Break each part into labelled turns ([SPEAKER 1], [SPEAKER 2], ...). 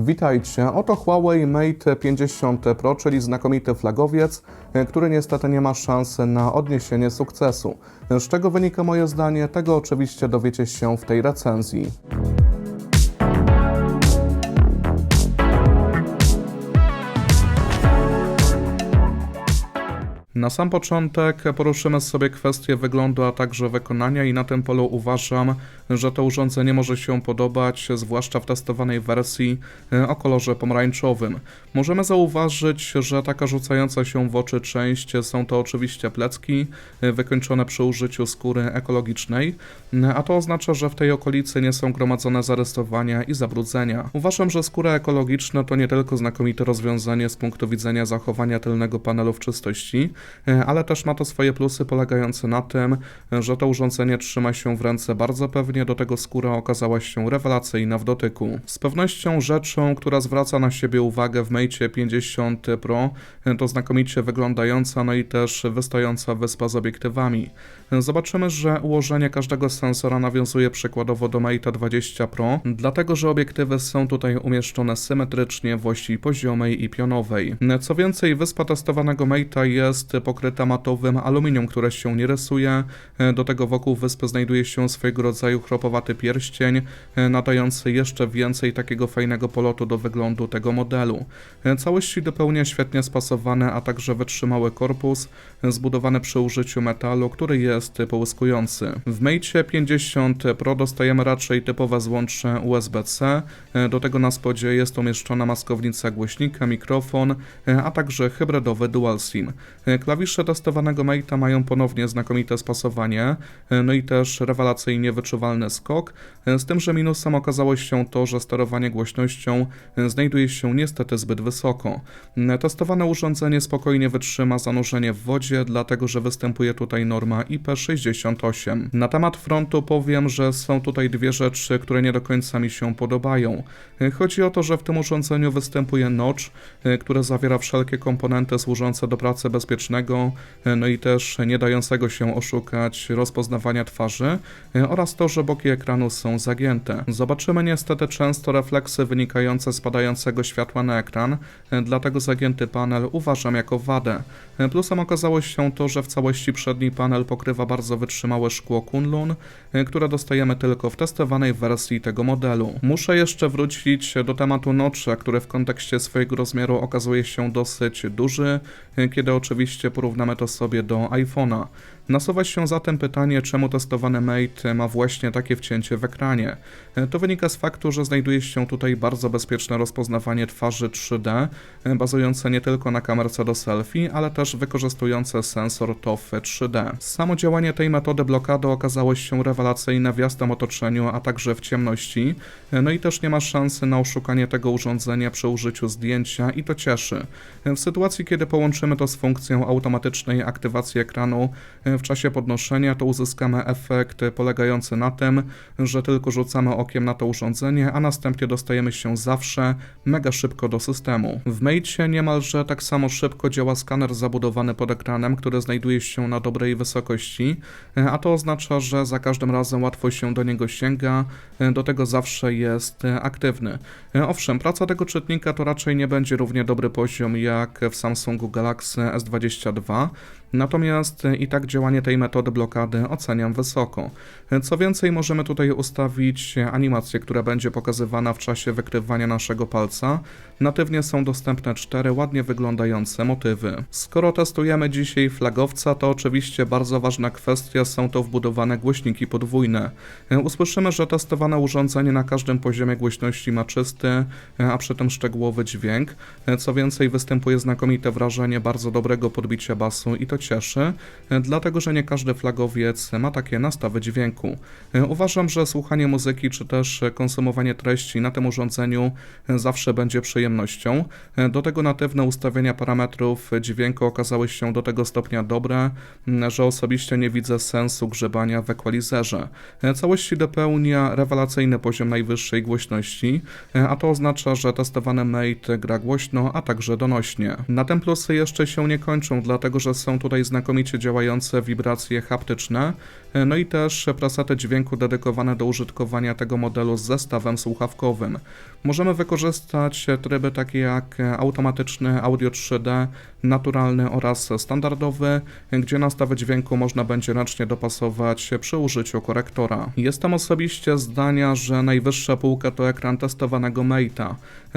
[SPEAKER 1] Witajcie, oto Huawei Mate 50 Pro, czyli znakomity flagowiec, który niestety nie ma szansy na odniesienie sukcesu. Z czego wynika moje zdanie, tego oczywiście dowiecie się w tej recenzji. Na sam początek poruszymy sobie kwestię wyglądu, a także wykonania i na tym polu uważam, że to urządzenie może się podobać, zwłaszcza w testowanej wersji e, o kolorze pomarańczowym. Możemy zauważyć, że taka rzucająca się w oczy część są to oczywiście plecki e, wykończone przy użyciu skóry ekologicznej, e, a to oznacza, że w tej okolicy nie są gromadzone zarysowania i zabrudzenia. Uważam, że skóra ekologiczna to nie tylko znakomite rozwiązanie z punktu widzenia zachowania tylnego panelu w czystości, ale też ma to swoje plusy polegające na tym, że to urządzenie trzyma się w ręce bardzo pewnie, do tego skóra okazała się rewelacyjna w dotyku. Z pewnością rzeczą, która zwraca na siebie uwagę w Mate 50 Pro, e, to znakomicie wyglądająca, no i też wystająca wyspa z obiektywami. E, Zobaczymy, że ułożenie każdego sensora nawiązuje przykładowo do Mate 20 Pro, dlatego że obiektywy są tutaj umieszczone symetrycznie w osi poziomej i pionowej. Co więcej, wyspa testowanego Mate'a jest pokryta matowym aluminium, które się nie rysuje. E, Do tego wokół wyspy znajduje się swojego rodzaju chropowaty pierścień, e, nadający jeszcze więcej takiego fajnego polotu do wyglądu tego modelu. E, Całości dopełnia świetnie spasowany, a także wytrzymały korpus, zbudowany przy użyciu metalu, który jest połyskujący. W Mate 50 Pro dostajemy raczej typowe złącze USB-C, do tego na spodzie jest umieszczona maskownica głośnika, mikrofon, a także hybrydowy dual SIM. Klawisze testowanego Mate'a mają ponownie znakomite spasowanie, e, no i też rewelacyjnie wyczuwalny skok, e, z tym, że minusem okazało się to, że sterowanie głośnością e, znajduje się niestety zbyt wysoko. Testowane urządzenie spokojnie wytrzyma zanurzenie w wodzie, dlatego że występuje tutaj norma IP68. Na temat frontu powiem, że są tutaj dwie rzeczy, które nie do końca mi się podobają. Chodzi o to, że w tym urządzeniu występuje notch, które zawiera wszelkie komponenty służące do pracy bezpiecznego, e, no i też nie dającego się oszukać rozpoznawania twarzy e, oraz to, że boki ekranu są zagięte. Zobaczymy niestety często refleksy wynikające z padającego światła na ekran, e, dlatego zagięty panel uważam jako wadę. Plusem okazało się to, że w całości przedni panel pokrywa bardzo wytrzymałe szkło Kunlun, które dostajemy tylko w testowanej wersji tego modelu. Muszę jeszcze wrócić do tematu notcha, który w kontekście swojego rozmiaru okazuje się dosyć duży, kiedy oczywiście porównamy to sobie do iPhone'a. Nasuwa się zatem pytanie, czemu testowany Mate ma właśnie takie wcięcie w ekranie. E, To wynika z faktu, że znajduje się tutaj bardzo bezpieczne rozpoznawanie twarzy 3D, e, bazujące nie tylko na kamerce do selfie, ale też wykorzystujące sensor TOF 3D. Samo działanie tej metody blokady okazało się rewelacyjne w jasnym otoczeniu, a także w ciemności, e, no i też nie ma szansy na oszukanie tego urządzenia przy użyciu zdjęcia i to cieszy. W sytuacji, kiedy połączymy to z funkcją automatycznej aktywacji ekranu e, w czasie podnoszenia, to uzyskamy efekt polegający na tym, że tylko rzucamy okiem na to urządzenie, a następnie dostajemy się zawsze mega szybko do systemu. W Mate niemalże tak samo szybko działa skaner zabudowany pod ekranem, który znajduje się na dobrej wysokości, e, a to oznacza, że za każdym razem łatwo się do niego sięga, e, do tego zawsze jest aktywny. Owszem, praca tego czytnika to raczej nie będzie równie dobry poziom jak w Samsungu Galaxy S22, Natomiast e, i tak działanie tej metody blokady oceniam wysoko. E, Co więcej, możemy tutaj ustawić e, animację, która będzie pokazywana w czasie wykrywania naszego palca. Natywnie są dostępne cztery ładnie wyglądające motywy. Skoro testujemy dzisiaj flagowca, to oczywiście bardzo ważna kwestia są to wbudowane głośniki podwójne. Usłyszymy, że testowane urządzenie na każdym poziomie głośności ma czysty, a przy tym szczegółowy dźwięk. Co więcej, występuje znakomite wrażenie bardzo dobrego podbicia basu i to cieszy, dlatego że nie każdy flagowiec ma takie nastawy dźwięku. Uważam, że słuchanie muzyki czy też konsumowanie treści na tym urządzeniu zawsze będzie przyjemnością. Do tego natywne ustawienia parametrów dźwięku okazały się do tego stopnia dobre, że osobiście nie widzę sensu grzebania w ekwalizerze. Całości dopełnia rewelacyjny poziom najwyższej głośności, a to oznacza, że testowany Mate gra głośno, a także donośnie. Na tym plusy jeszcze się nie kończą, dlatego że są tutaj tutaj znakomicie działające wibracje haptyczne, no i też presety dźwięku dedykowane do użytkowania tego modelu z zestawem słuchawkowym. Możemy wykorzystać tryby takie jak automatyczny audio 3D, naturalny oraz standardowy, gdzie nastawy dźwięku można będzie ręcznie dopasować przy użyciu korektora. Jestem osobiście zdania, że najwyższa półka to ekran testowanego Mate'a.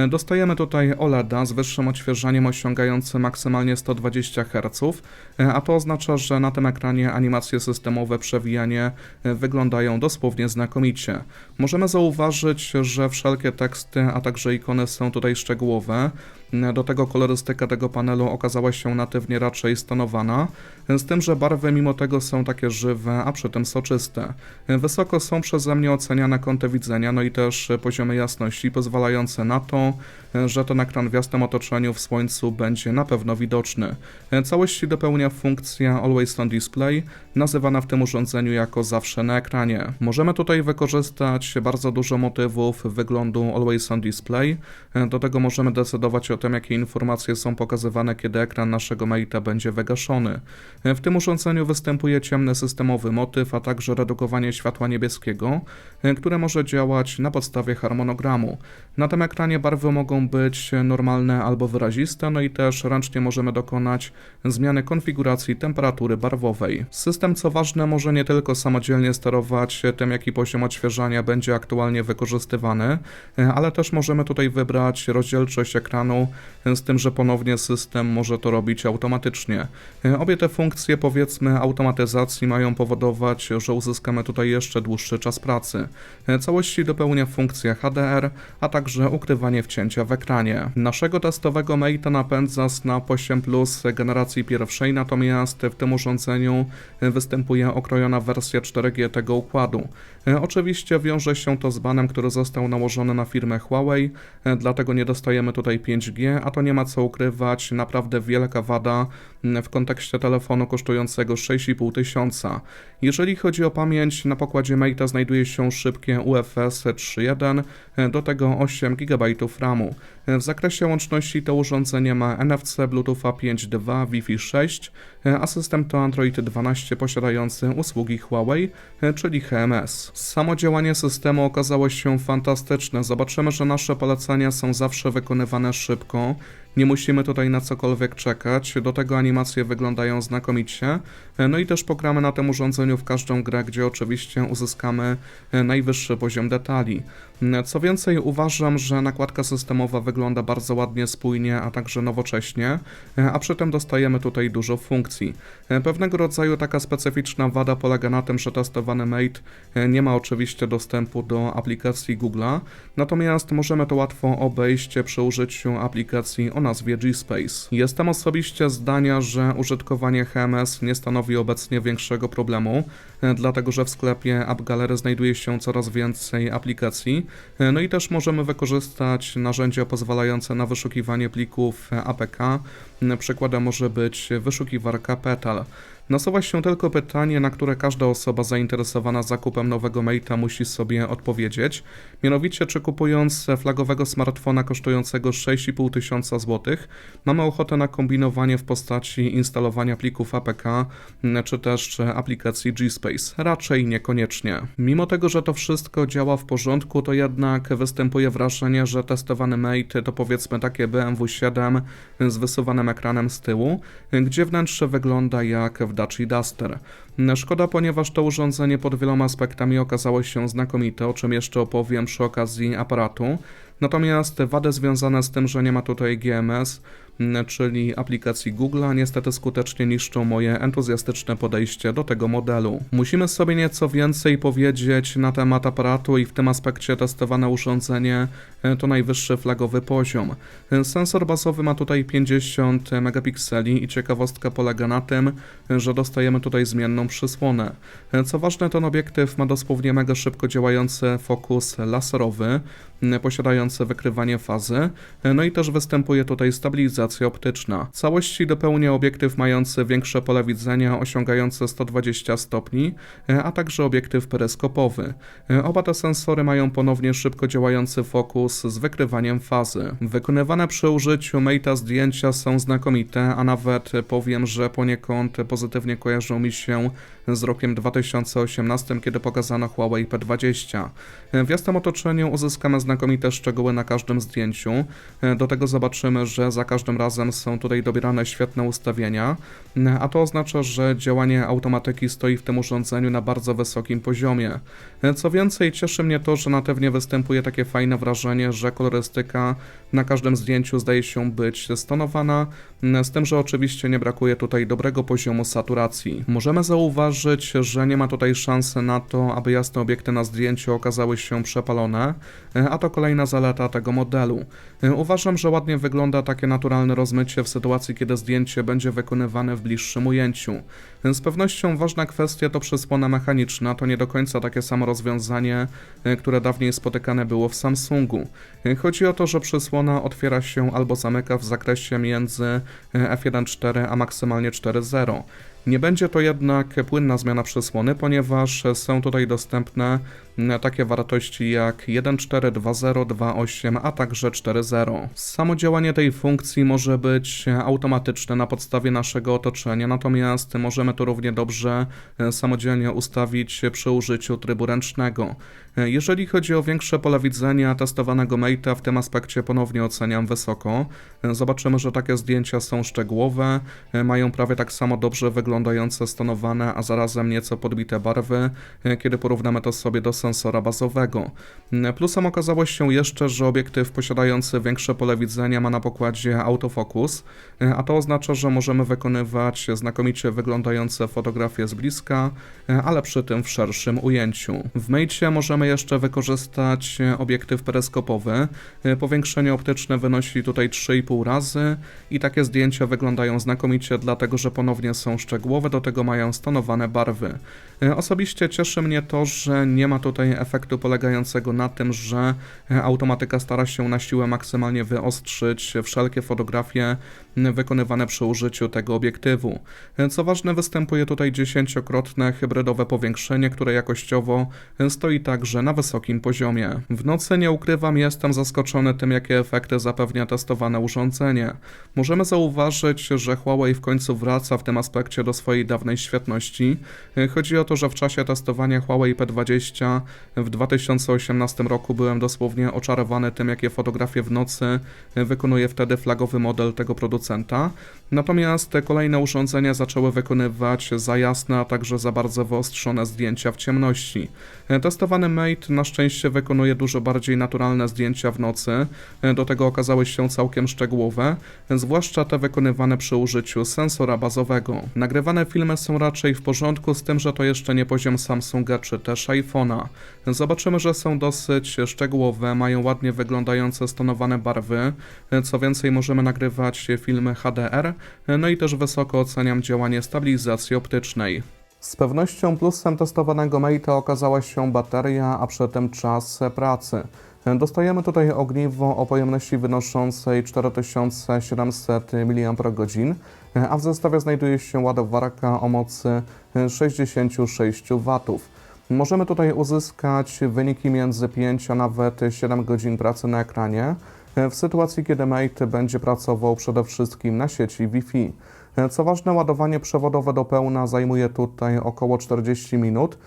[SPEAKER 1] Dostajemy tutaj OLEDa z wyższym odświeżaniem osiągającym maksymalnie 120 Hz, a to oznacza, że na tym ekranie animacje systemowe przewijanie wyglądają dosłownie znakomicie. Możemy zauważyć, że wszelkie teksty, a także ikony są tutaj szczegółowe. Do tego kolorystyka tego panelu okazała się natywnie raczej stonowana, z tym, że barwy mimo tego są takie żywe, a przy tym soczyste. Wysoko są przeze mnie oceniane kąty widzenia, no i też poziomy jasności pozwalające na to, że ten ekran w jasnym otoczeniu w słońcu będzie na pewno widoczny. Całości dopełnia funkcja Always On Display, nazywana w tym urządzeniu jako zawsze na ekranie. Możemy tutaj wykorzystać bardzo dużo motywów wyglądu Always On Display, do tego możemy decydować o tym, jakie informacje są pokazywane, kiedy ekran naszego Mate'a będzie wygaszony. W tym urządzeniu występuje ciemny systemowy motyw, a także redukowanie światła niebieskiego, które może działać na podstawie harmonogramu. Na tym ekranie barwy mogą być normalne albo wyraziste, no i też ręcznie możemy dokonać zmiany konfiguracji temperatury barwowej. System, co ważne, może nie tylko samodzielnie sterować tym, jaki poziom odświeżania będzie aktualnie wykorzystywany, ale też możemy tutaj wybrać rozdzielczość ekranu, z tym, że ponownie system może to robić automatycznie. Obie te funkcje, powiedzmy, automatyzacji mają powodować, że uzyskamy tutaj jeszcze dłuższy czas pracy. Całości dopełnia funkcja HDR, a także ukrywanie wcięcia w ekranie. Naszego testowego Mate'a napędza Snap 8 Plus generacji pierwszej, natomiast w tym urządzeniu występuje okrojona wersja 4G tego układu. Oczywiście wiąże się to z banem, który został nałożony na firmę Huawei, dlatego nie dostajemy tutaj 5G, a to nie ma co ukrywać, naprawdę wielka wada w kontekście telefonu kosztującego 6,5 tysiąca. Jeżeli chodzi o pamięć, na pokładzie Mate'a znajduje się szybkie UFS 3.1, do tego 8 GB RAMu. W zakresie łączności to urządzenie ma NFC, Bluetooth 5.2, Wi-Fi 6, a system to Android 12 posiadający usługi Huawei, czyli HMS. Samo działanie systemu okazało się fantastyczne. Zobaczymy, że nasze polecenia są zawsze wykonywane szybko. Nie musimy tutaj na cokolwiek czekać, do tego animacje wyglądają znakomicie. No i też pogramy na tym urządzeniu w każdą grę, gdzie oczywiście uzyskamy najwyższy poziom detali. Co więcej, uważam, że nakładka systemowa wygląda bardzo ładnie, spójnie, a także nowocześnie, a przy tym dostajemy tutaj dużo funkcji. Pewnego rodzaju taka specyficzna wada polega na tym, że testowany Mate nie ma oczywiście dostępu do aplikacji Google'a, natomiast możemy to łatwo obejść przy użyciu aplikacji o nazwie G-Space. Jestem osobiście zdania, że użytkowanie HMS nie stanowi obecnie większego problemu, dlatego że w sklepie App Gallery znajduje się coraz więcej aplikacji, no i też możemy wykorzystać narzędzia pozwalające na wyszukiwanie plików APK. Przykładem może być wyszukiwarka Petal. Nasuwa się tylko pytanie, na które każda osoba zainteresowana zakupem nowego Mate'a musi sobie odpowiedzieć. Mianowicie, czy kupując flagowego smartfona kosztującego 6,5 tysiąca złotych, mamy ochotę na kombinowanie w postaci instalowania plików APK, czy też aplikacji G-Space? Raczej niekoniecznie. Mimo tego, że to wszystko działa w porządku, to jednak występuje wrażenie, że testowany Mate to powiedzmy takie BMW 7 z wysuwanym ekranem z tyłu, gdzie wnętrze wygląda jak w Dacia Duster. Szkoda, ponieważ to urządzenie pod wieloma aspektami okazało się znakomite, o czym jeszcze opowiem przy okazji aparatu. Natomiast wady związane z tym, że nie ma tutaj GMS, czyli aplikacji Google'a, niestety skutecznie niszczą moje entuzjastyczne podejście do tego modelu. Musimy sobie nieco więcej powiedzieć na temat aparatu i w tym aspekcie testowane urządzenie to najwyższy flagowy poziom. Sensor bazowy ma tutaj 50 megapikseli i ciekawostka polega na tym, że dostajemy tutaj zmienną przysłonę. Co ważne, ten obiektyw ma dosłownie mega szybko działający fokus laserowy, posiadający wykrywanie fazy, no i też występuje tutaj stabilizacja optyczna. Całości dopełnia obiektyw mający większe pole widzenia, osiągające 120 stopni, a także obiektyw peryskopowy. Oba te sensory mają ponownie szybko działający fokus z wykrywaniem fazy. Wykonywane przy użyciu Mate'a zdjęcia są znakomite, a nawet powiem, że poniekąd pozytywnie kojarzą mi się z rokiem 2018, kiedy pokazano Huawei P20. W jasnym otoczeniu uzyskamy znakomite szczegóły na każdym zdjęciu. Do tego zobaczymy, że za każdym razem są tutaj dobierane świetne ustawienia, a to oznacza, że działanie automatyki stoi w tym urządzeniu na bardzo wysokim poziomie. Co więcej, cieszy mnie to, że natywnie występuje takie fajne wrażenie, że kolorystyka na każdym zdjęciu zdaje się być stonowana, z tym, że oczywiście nie brakuje tutaj dobrego poziomu saturacji. Możemy zauważyć, że nie ma tutaj szansy na to, aby jasne obiekty na zdjęciu okazały się przepalone, a to kolejna zaleta tego modelu. Uważam, że ładnie wygląda takie naturalne rozmycie w sytuacji, kiedy zdjęcie będzie wykonywane w bliższym ujęciu. Z pewnością ważna kwestia to przysłona mechaniczna, to nie do końca takie samo rozwiązanie, które dawniej spotykane było w Samsungu. Chodzi o to, że przysłona otwiera się albo zamyka w zakresie między f1.4 a maksymalnie 4.0. Nie będzie to jednak płynna zmiana przysłony, ponieważ są tutaj dostępne takie wartości jak 1.4, 2.0, 2.8, a także 4.0. Samo działanie tej funkcji może być automatyczne na podstawie naszego otoczenia, natomiast możemy to równie dobrze samodzielnie ustawić przy użyciu trybu ręcznego. Jeżeli chodzi o większe pole widzenia testowanego Mate'a, w tym aspekcie ponownie oceniam wysoko. Zobaczymy, że takie zdjęcia są szczegółowe, mają prawie tak samo dobrze wyglądające stonowane, a zarazem nieco podbite barwy, kiedy porównamy to sobie do sensora bazowego. Plusem okazało się jeszcze, że obiektyw posiadający większe pole widzenia ma na pokładzie autofokus, a to oznacza, że możemy wykonywać znakomicie wyglądające fotografie z bliska, ale przy tym w szerszym ujęciu. W Mate'cie możemy jeszcze wykorzystać obiektyw peryskopowy. Powiększenie optyczne wynosi tutaj 3,5 razy i takie zdjęcia wyglądają znakomicie, dlatego że ponownie są szczegółowe, do tego mają stonowane barwy. Osobiście cieszy mnie to, że nie ma tutaj efektu polegającego na tym, że automatyka stara się na siłę maksymalnie wyostrzyć wszelkie fotografie wykonywane przy użyciu tego obiektywu. Co ważne, występuje tutaj dziesięciokrotne hybrydowe powiększenie, które jakościowo stoi także na wysokim poziomie. W nocy nie ukrywam, jestem zaskoczony tym, jakie efekty zapewnia testowane urządzenie. Możemy zauważyć, że Huawei w końcu wraca w tym aspekcie do swojej dawnej świetności. Chodzi o to, że w czasie testowania Huawei P20 w 2018 roku byłem dosłownie oczarowany tym, jakie fotografie w nocy wykonuje wtedy flagowy model tego producenta. Natomiast kolejne urządzenia zaczęły wykonywać za jasne, a także za bardzo wyostrzone zdjęcia w ciemności. Testowany Mate na szczęście wykonuje dużo bardziej naturalne zdjęcia w nocy, do tego okazały się całkiem szczegółowe, zwłaszcza te wykonywane przy użyciu sensora bazowego. Nagrywane filmy są raczej w porządku, z tym, że to jeszcze nie poziom Samsunga czy też iPhone'a. Zobaczymy, że są dosyć szczegółowe, mają ładnie wyglądające stonowane barwy, co więcej możemy nagrywać filmy HDR, no i też wysoko oceniam działanie stabilizacji optycznej. Z pewnością plusem testowanego Mate'a okazała się bateria, a przy tym czas pracy. Dostajemy tutaj ogniwo o pojemności wynoszącej 4700 mAh, a w zestawie znajduje się ładowarka o mocy 66 W. Możemy tutaj uzyskać wyniki między 5 a nawet 7 godzin pracy na ekranie, w sytuacji kiedy Mate będzie pracował przede wszystkim na sieci Wi-Fi. Co ważne, ładowanie przewodowe do pełna zajmuje tutaj około 40 minut.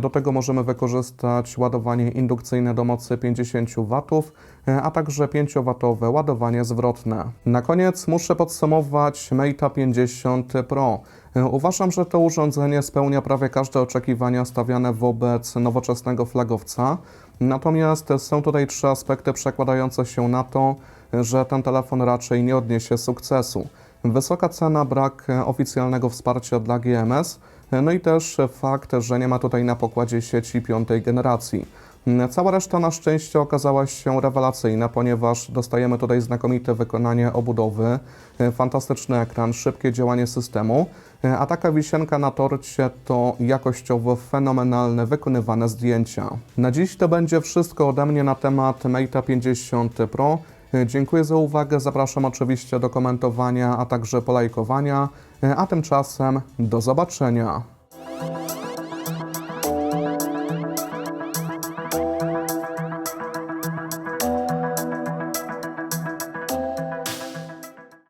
[SPEAKER 1] Do tego możemy wykorzystać ładowanie indukcyjne do mocy 50 W, a także 5W ładowanie zwrotne. Na koniec muszę podsumować Mate 50 Pro. Uważam, że to urządzenie spełnia prawie każde oczekiwania stawiane wobec nowoczesnego flagowca. Natomiast są tutaj trzy aspekty przekładające się na to, że ten telefon raczej nie odniesie sukcesu. Wysoka cena, brak oficjalnego wsparcia dla GMS, no i też fakt, że nie ma tutaj na pokładzie sieci piątej generacji. Cała reszta na szczęście okazała się rewelacyjna, ponieważ dostajemy tutaj znakomite wykonanie obudowy, fantastyczny ekran, szybkie działanie systemu, a taka wisienka na torcie to jakościowo fenomenalne wykonywane zdjęcia. Na dziś to będzie wszystko ode mnie na temat Mate'a 50 Pro. E, Dziękuję za uwagę, zapraszam oczywiście do komentowania, a także polajkowania, e, a tymczasem do zobaczenia.